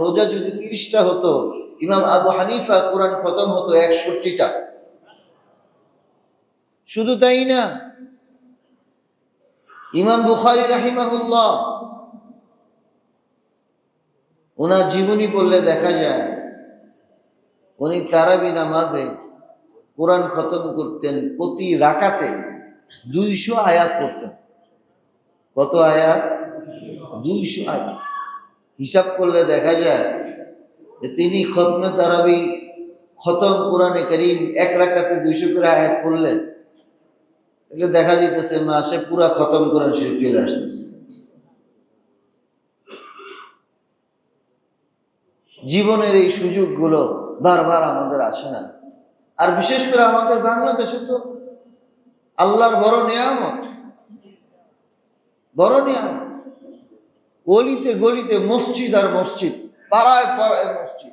রোজা যদি তিরিশটা হতো, ইমাম আবু হানিফা কোরআন খতম হতো একষট্টিটা। শুধু তাই না, ইমাম বুখারি রাহিমাহুল্লাহ ওনার জীবনী পড়লে দেখা যায়, উনি তারাবি নামাজে কোরআন খতম করতেন প্রতি রাকাতে দুইশো আয়াত পড়তেন। কত আয়াত? দুইশো আয়াত। হিসাব করলে দেখা যায় যে তিনি খতমে তারাবি, খতম কোরআনে করিম এক রাকাতে দুইশো করে আয়াত পড়লেন। তাহলে দেখা যেতেছে মাসে পুরা খতম কোরআন শরীফ চলে আসতেছে। জীবনের এই সুযোগগুলো বারবার আমাদের আসে না। আর বিশেষ করে আমাদের বাংলাদেশে তো আল্লাহর বড় নিয়ামত। বড় নিয়ামত। গলিতে গলিতে মসজিদ আর মসজিদ পাড়ায় পাড়ায় মসজিদ।